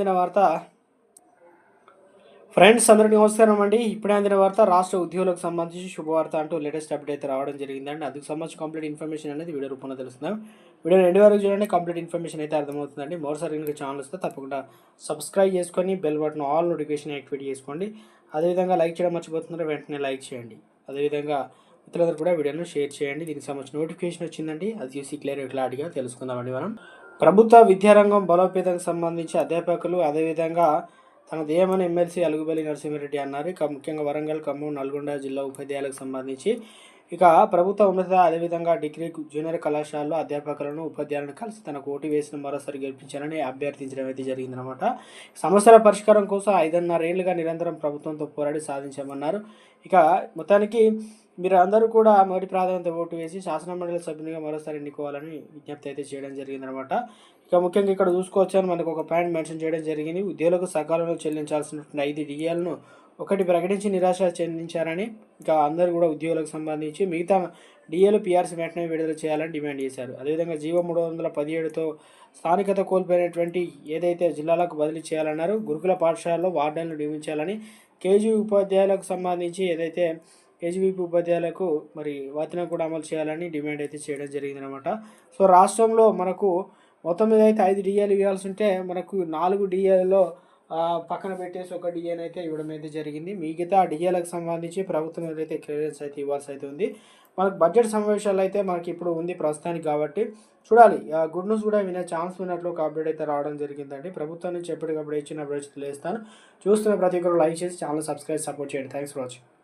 అందిన వార్త. ఫ్రెండ్స్ అందరికీ నమస్కారం అండి. ఇప్పుడే అందిన వార్త రాష్ట్ర ఉద్యోగులకు సంబంధించి శుభవార్త అంటూ లేటెస్ట్ అప్డేట్ అయితే రావడం జరిగిందండి. అందుకు సంబంధించి కంప్లీట్ ఇన్ఫర్మేషన్ అనేది వీడియో రూపంలో తెలుస్తుందాం వీడియో రెండు వరకు చూడండి కంప్లీట్ ఇన్ఫర్మేషన్ అయితే అర్థమవుతుందండి. మరోసారి ఇంకా ఛానల్ వస్తే తప్పకుండా సబ్స్క్రైబ్ చేసుకొని bell button all notification activate చేసుకోండి. అదేవిధంగా లైక్ చేయడం మర్చిపోతున్నారో? వెంటనే లైక్ చేయండి. అదేవిధంగా మిత్రులందరూ కూడా వీడియోను షేర్ చేయండి. దీనికి సంబంధించిన నోటిఫికేషన్ వచ్చిందండి. అది చూసి క్లియర్ క్లారిటీగా తెలుసుకుందామండి మనం. ప్రభుత్వ విద్యారంగం బలోపేతానికి సంబంధించి అధ్యాపకులు అదేవిధంగా తన ధ్యేయమని ఎమ్మెల్సీ అలుగుబెల్లి నరసింహారెడ్డి అన్నారు. ఇక ముఖ్యంగా వరంగల్ ఖమ్మం నల్గొండ జిల్లా ఉపాధ్యాయులకు సంబంధించి ఇక ప్రభుత్వ ఉన్నత అదేవిధంగా డిగ్రీ జూనియర్ కళాశాలలో అధ్యాపకులను ఉపాధ్యాయులను కలిసి తనకు ఓటు వేసిన మరోసారి గెలిపించాలని అభ్యర్థించడం అయితే జరిగిందనమాట సమస్యల పరిష్కారం కోసం ఐదున్నర ఏళ్ళుగా నిరంతరం ప్రభుత్వంతో పోరాడి సాధించామన్నారు. ఇక మొత్తానికి మీరు అందరూ కూడా మొదటి ప్రాధాన్యత ఓటు వేసి శాసనమండలి సభ్యునిగా మరోసారి ఎన్నుకోవాలని విజ్ఞప్తి అయితే చేయడం జరిగిందనమాట ఇక ముఖ్యంగా ఇక్కడ చూసుకోవచ్చని మనకు ఒక పాయింట్ మెన్షన్ చేయడం జరిగింది. ఉద్యోగులకు సకాలంలో చెల్లించాల్సినటువంటి ఐదు డిఎలను ఒకటి ప్రకటించి నిరాశ చెందించారని ఇక అందరూ కూడా ఉద్యోగులకు సంబంధించి మిగతా డిఏలు పీఆర్సీ వెంటనే విడుదల చేయాలని డిమాండ్ చేశారు. అదేవిధంగా జీవో మూడు వందల పదిహేడుతో స్థానికత కోల్పోయినటువంటి ఏదైతే జిల్లాలకు బదిలీ చేయాలన్నారు గురుకుల పాఠశాలలో వార్డెన్లు నియమించాలని కేజీ ఉపాధ్యాయులకు సంబంధించి ఏదైతే కేజీబీపీ ఉపాధ్యాయులకు మరి వాటిని కూడా అమలు చేయాలని డిమాండ్ అయితే చేయడం జరిగిందనమాట సో రాష్ట్రంలో మనకు మొత్తం మీద అయితే ఐదు డిఏలు ఇవ్వాల్సి ఉంటే మనకు నాలుగు డిఏలలో పక్కన పెట్టేసి ఒక డిఏని అయితే ఇవ్వడం అయితే జరిగింది. మిగతా డిఏలకు సంబంధించి ప్రభుత్వం ఏదైతే క్లియరెన్స్ అయితే ఇవ్వాల్సి అయితే ఉంది. మనకు బడ్జెట్ సమావేశాలు అయితే మనకి ఇప్పుడు ఉంది ప్రస్తుతానికి కాబట్టి చూడాలి. గుడ్ న్యూస్ కూడా వినే ఛాన్స్ ఉన్నట్లు ఒక అప్డేట్ అయితే రావడం జరిగిందండి. ప్రభుత్వం నుంచి ఎప్పటికప్పుడు ఇచ్చిన అప్డేట్స్ తెలియస్తాను చూస్తున్న ప్రతి ఒక్కరు లైక్ చేసి ఛానల్ సబ్స్క్రైబ్ సపోర్ట్ చేయండి. Thanks for watching.